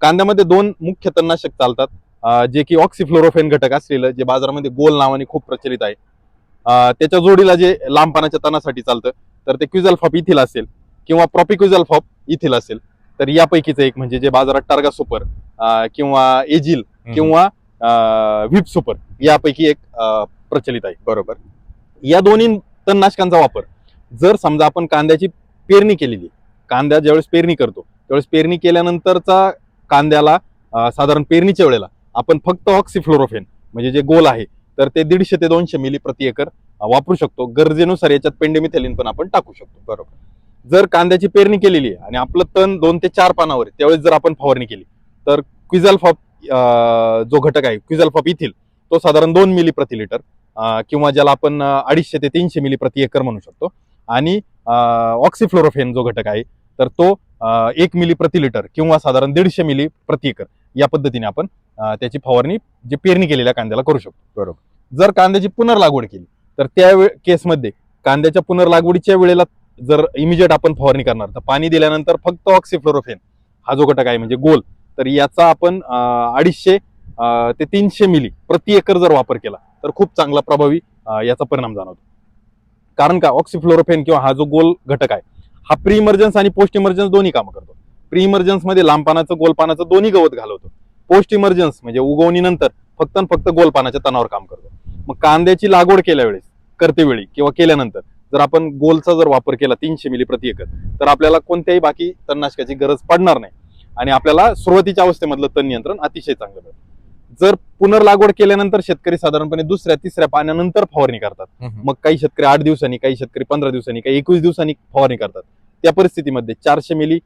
कांद्यामध्ये दोन मुख्य तणनाशक चालतात जे की ऑक्सिफ्लोरोफेन घटक असलेलं जे बाजारामध्ये गोल नावाने खूप प्रचलित आहे. त्याच्या जोडीला जे लांब पानाच्या तणासाठी चालतं तर ते क्युझल्फॉप इथिल असेल किंवा प्रॉपिक्युझल्फॉप इथिल असेल. तर यापैकीच एक म्हणजे जे बाजारात टार्गा सुपर किंवा एजिल किंवा व्हिप सुपर यापैकी एक प्रचलित आहे. बरोबर. या दोन्ही तणनाशकांचा वापर जर समजा आपण कांद्याची पेरणी केलेली कांद्या ज्यावेळेस पेरणी करतो त्यावेळेस पेरणी केल्यानंतरचा कांद्याला साधारण पेरणीच्या वेळेला आपण फक्त ऑक्सिफ्लोरोफेन म्हणजे जे गोल आहे तर ते दीडशे ते दोनशे मिली प्रति एकर वापरू शकतो. गरजेनुसार याच्यात पेंडेमिथेलिन पण आपण टाकू शकतो. बरोबर. जर कांद्याची पेरणी केलेली आहे आणि आपलं तण दोन ते चार पानावर आहे त्यावेळेस जर आपण फवारणी केली तर क्विझल्फॉप जो घटक आहे क्विझल्फॉप इथिल तो साधारण दोन मिली प्रति लिटर किंवा ज्याला आपण अडीचशे ते तीनशे मिली प्रति एकर म्हणू शकतो. आणि ऑक्सिफ्लोरोफेन जो घटक आहे तर तो एक मिली प्रति लिटर किंवा साधारण दीडशे मिली प्रति एकर या पद्धतीने आपण त्याची फवारणी जी पेरणी केलेल्या कांद्याला करू शकतो. बरोबर. जर कांद्याची पुनर्लागवड केली तर त्या केसमध्ये कांद्याच्या पुनर्लागवडीच्या वेळेला जर इमिजिएट आपण फवारणी करणार तर पाणी दिल्यानंतर फक्त ऑक्सिफ्लोरोफेन हा जो घटक आहे म्हणजे गोल तर याचा आपण अडीचशे ते तीनशे मिली प्रति एकर जर वापर केला तर खूप चांगला प्रभावी याचा परिणाम जाणवतो. कारण का? ऑक्सिफ्लोरोफेन किंवा हा जो गोल घटक आहे हा प्री इमर्जन्स आणि पोस्ट इमर्जन्स दोन्ही कामं करतो. प्री इमर्जन्समध्ये लांब पानाचं गोल पानाचं दोन्ही गवत घालवतो. पोस्ट इमर्जन्स म्हणजे उगवणीनंतर फक्त आणि फक्त गोल पानाच्या तणावर काम करतो. मग कांद्याची लागवड केल्यावेळेस करतेवेळी किंवा केल्यानंतर जर आपण गोलचा जर वापर केला तीनशे मिली प्रति एकर तर आपल्याला कोणत्याही बाकी तणनाशकाची गरज पडणार नाही. आणि आपल्याला सुरुवातीच्या अवस्थेमधलं तण नियंत्रण अतिशय चांगलं मिळतं. जर पुनर्लागवड केल्यानंतर शेतकरी साधारणपणे दुसऱ्या तिसऱ्या पाण्यानंतर फवारणी करतात. मग काही शेतकरी आठ दिवसांनी काही शेतकरी पंधरा दिवसांनी काही एकवीस दिवसांनी फवारणी करतात. त्या परिस्थितीमध्ये चारशे मिली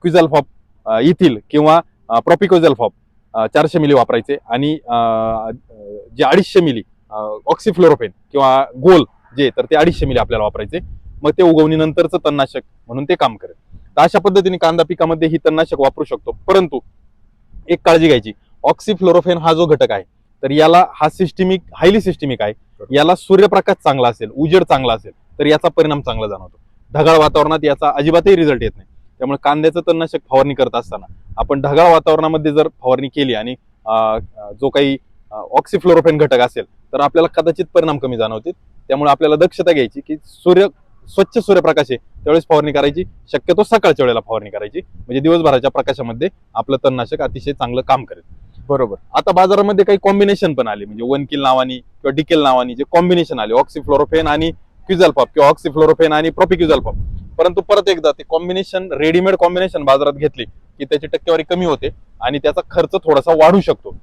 क्विझल्फॉप इथिल किंवा प्रॉपिकोझल्फॉप चारशे मिली वापरायचे आणि जे अडीचशे मिली ऑक्सिफ्लोरोफेन किंवा गोल जे तर ते अडीचशे मिली आपल्याला वापरायचे. मग ते उगवणीनंतरचं तणनाशक म्हणून ते काम करेल. तर अशा पद्धतीने कांदा पिकामध्ये ही तणनाशक वापरू शकतो. परंतु एक काळजी घ्यायची. ऑक्सिफ्लोरोफेन हा जो घटक आहे तर याला हा सिस्टिमिक हायली सिस्टिमिक आहे. याला सूर्यप्रकाश चांगला असेल उजेड चांगला असेल तर याचा परिणाम चांगला जाणवतो. ढगाळ वातावरणात याचा अजिबातही रिझल्ट येत नाही. त्यामुळे कांद्याचं तणनाशक फवारणी करत असताना आपण ढगाळ वातावरणामध्ये जर फवारणी केली आणि जो काही ऑक्सिफ्लोरोफेन घटक असेल तर आपल्याला कदाचित परिणाम कमी जाणवतील. त्यामुळे आपल्याला दक्षता घ्यायची की सूर्य स्वच्छ सूर्यप्रकाश आहे त्यावेळेस फवारणी करायची. शक्यतो सकाळच्या वेळेला फवारणी करायची. म्हणजे दिवसभराच्या प्रकाशामध्ये आपलं तणनाशक अतिशय चांगलं काम करेल. बरोबर. आता बाजारामध्ये काही कॉम्बिनेशन पण आले. म्हणजे वन किल नावानी किंवा डिकेल नावानी जे कॉम्बिनेशन आले. ऑक्सिफ्लोरोफेन आणि क्युझल्फॉप किंवा ऑक्सिफ्लोरोफेन आणि प्रोपिक्युझल्फॉप परंतु परत एकदा ते कॉम्बिनेशन रेडीमेड कॉम्बिनेशन बाजारात घेतले की त्याची टक्केवारी कमी होते आणि त्याचा खर्च थोडासा वाढू शकतो.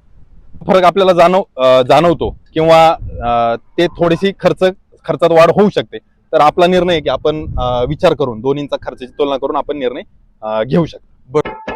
फरक आपल्याला जाणव जाणवतो किंवा ते थोडीशी खर्च खर्चात वाढ होऊ शकते. तर आपला निर्णय की आपण विचार करून दोन्हींचा खर्चाची तुलना करून आपण निर्णय घेऊ शकतो. बरोबर